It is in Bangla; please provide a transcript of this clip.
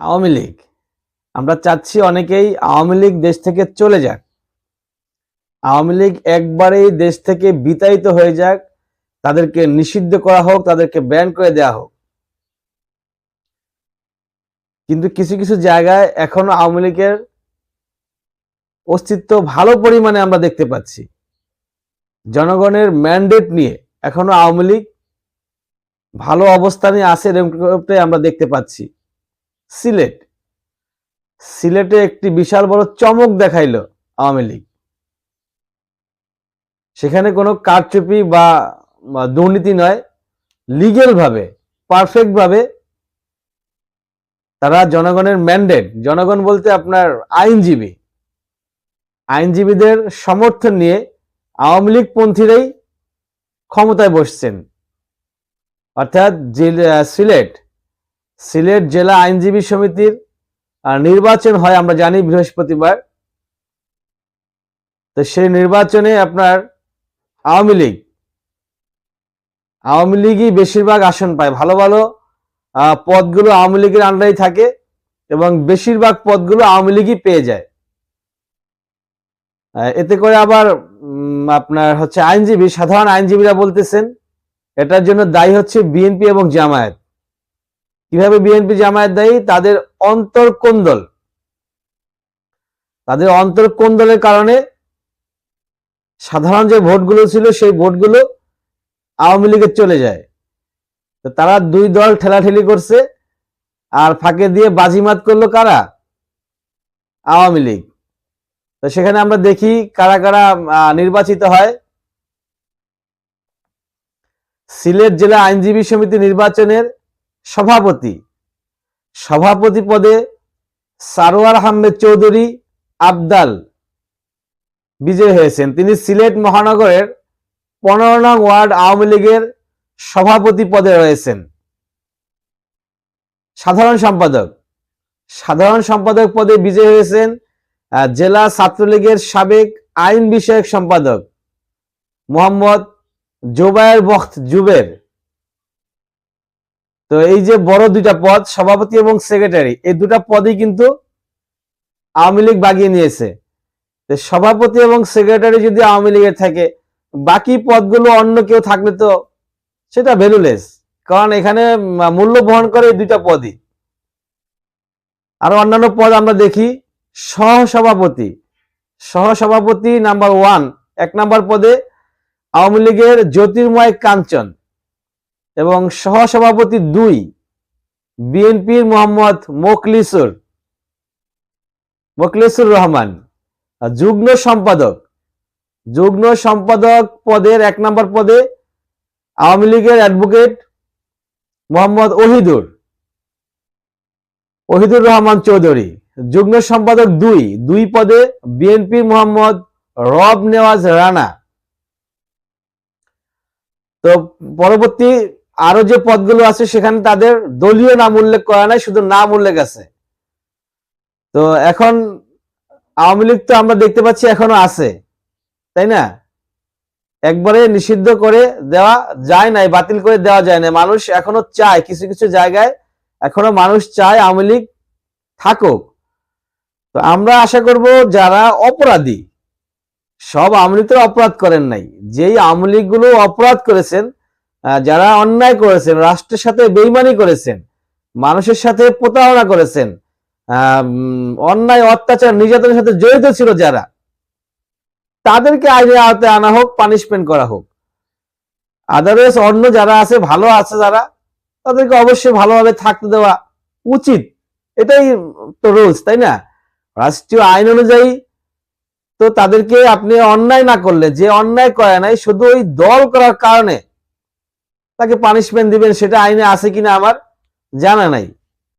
আওয়ামী লীগ। আমরা চাচ্ছি অনেকেই আওয়ামী লীগ দেশ থেকে চলে যাক। আওয়ামী লীগ একবারেই দেশ থেকে বিতাড়িত হয়ে যাক, তাদেরকে নিষিদ্ধ করা হোক, তাদেরকে ব্যান করে দেওয়া হোক। কিন্তু কিছু কিছু জায়গায় এখনও আওয়ামী লীগের অস্তিত্ব ভালো পরিমাণে আমরা দেখতে পাচ্ছি। জনগণের ম্যান্ডেট নিয়ে এখনও আওয়ামী লীগ ভালো অবস্থানে আছে এরকমটাই আমরা দেখতে পাচ্ছি। সিলেট। সিলেটে একটি বিশাল বড় চমক দেখাইলো আওয়ামী লীগ। সেখানে কোনো কারচুপি বা দুর্নীতি নয় লিগেল ভাবে পারফেক্ট ভাবে তারা জনগণের ম্যান্ডেট। জনগণ বলতে আপনার আইনজীবী। আইনজীবীদের সমর্থন নিয়ে আওয়ামী লীগ পন্থীরাই ক্ষমতায় বসছেন। অর্থাৎ সিলেট সিলেট জেলা আইনজীবী সমিতির নির্বাচন হয়, আমরা জানি বৃহস্পতিবার। তো সেই নির্বাচনে আপনার আওয়ামী লীগ, আওয়ামী লীগই বেশিরভাগ আসন পায়। ভালো ভালো পদগুলো আওয়ামী লীগের আন্ডারেই থাকে এবং বেশিরভাগ পদগুলো আওয়ামী লীগই পেয়ে যায়। এতে করে আবার আপনার হচ্ছে আইনজীবী, সাধারণ আইনজীবীরা বলতেছেন, এটার জন্য দায়ী হচ্ছে বিএনপি এবং জামায়াত। কীভাবে বিএনপি জামায়াত দায়ী? তাদের অন্তর্কোন্দল। তাদের অন্তর্কোন্দলের কারণে সাধারণ যে ভোটগুলো ছিল, সেই ভোটগুলো আওয়ামী লীগের চলে যায়। তো তারা দুই দল ঠেলাঠেলি করছে আর ফাঁকে দিয়ে বাজিমাত করল কারা? আওয়ামী লীগ। তো সেখানে আমরা দেখি কারা কারা নির্বাচিত হয়। সিলেট জেলা আইনজীবী সমিতি নির্বাচনের সভাপতি। সভাপতি পদে সারোয়ার আহমেদ চৌধুরী আবদাল বিজয় হয়েছেন। তিনি সিলেট মহানগরের পনেরো নং ওয়ার্ড আওয়ামী লীগের সভাপতি পদে রয়েছেন। সাধারণ সম্পাদক। সাধারণ সম্পাদক পদে বিজয় হয়েছেন জেলা ছাত্রলীগের সাবেক আইন বিষয়ক সম্পাদক মোহাম্মদ জোবায়ের বখত জুবের। তো এই যে বড় দুইটা পদ, সভাপতি এবং সেক্রেটারি এই দুটা পদই কিন্তু আওয়ামী লীগ বাগিয়ে নিয়েছে। সভাপতি এবং সেক্রেটারি যদি আওয়ামী লীগের থাকে, বাকি পদগুলো অন্য কেউ থাকলে তো সেটা ভ্যালুলেস, কারণ এখানে মূল্য বহন করে এই দুইটা পদই। আরও অন্যান্য পদ আমরা দেখি, সহসভাপতি। সহসভাপতি নাম্বার ওয়ান এক নাম্বার পদে আওয়ামী লীগের জ্যোতির্ময় কাঞ্চন। এবং সহসভাপতি দুই, বিএনপির মোহাম্মদ মোকলিসুর মোকলিসুর রহমান, যুগ্ম সম্পাদক। যুগ্ম সম্পাদক পদের এক নম্বর পদে আওয়ামী লীগের অ্যাডভোকেট মোহাম্মদ ওহিদুর ওহিদুর রহমান চৌধুরী। যুগ্ম সম্পাদক দুই দুই পদে বিএনপি মোহাম্মদ রব নেওয়াজ রানা। তো পরবর্তী আরও যে পদগুলো আছে সেখানে তাদের দলীয় নাম উল্লেখ করা নাই, শুধু নাম উল্লেখ আছে। তো এখন আওয়ামী লীগ তো আমরা দেখতে পাচ্ছি এখনও আছে, তাই না? একবারে নিষিদ্ধ করে দেওয়া যায় নাই, বাতিল করে দেওয়া যায় না মানুষ এখনও চায়, কিছু কিছু জায়গায় এখনও মানুষ চায় আওয়ামী লীগ থাকুক। তো আমরা আশা করব যারা অপরাধী, সব আওয়ামী লীগ অপরাধ করেন নাই। যেই আওয়ামী লীগ অপরাধ করেছেন যারা অন্যায় করেছেন, রাষ্ট্রের সাথে বেইমানি করেছেন, মানুষের সাথে প্রতারণা করেছেন অন্যায়, অত্যাচার, নির্যাতনের সাথে জড়িত ছিল যারা, তাদেরকে আইনের আওতায় আনা হোক পানিশমেন্ট করা হোক। আদারওয়াইজ অন্য যারা আছে, ভালো আছে যারা, তাদেরকে অবশ্যই ভালোভাবে থাকতে দেওয়া উচিত। এটাই তো রুলস তাই না? রাষ্ট্রীয় আইন অনুযায়ী তো তাদেরকে আপনি অন্যায় না করলে, যে অন্যায় করে নাই, শুধু ওই দল করার কারণে তাকে পানিশমেন্ট দিবেন সেটা আইনে আছে কিনা আমার জানা নাই।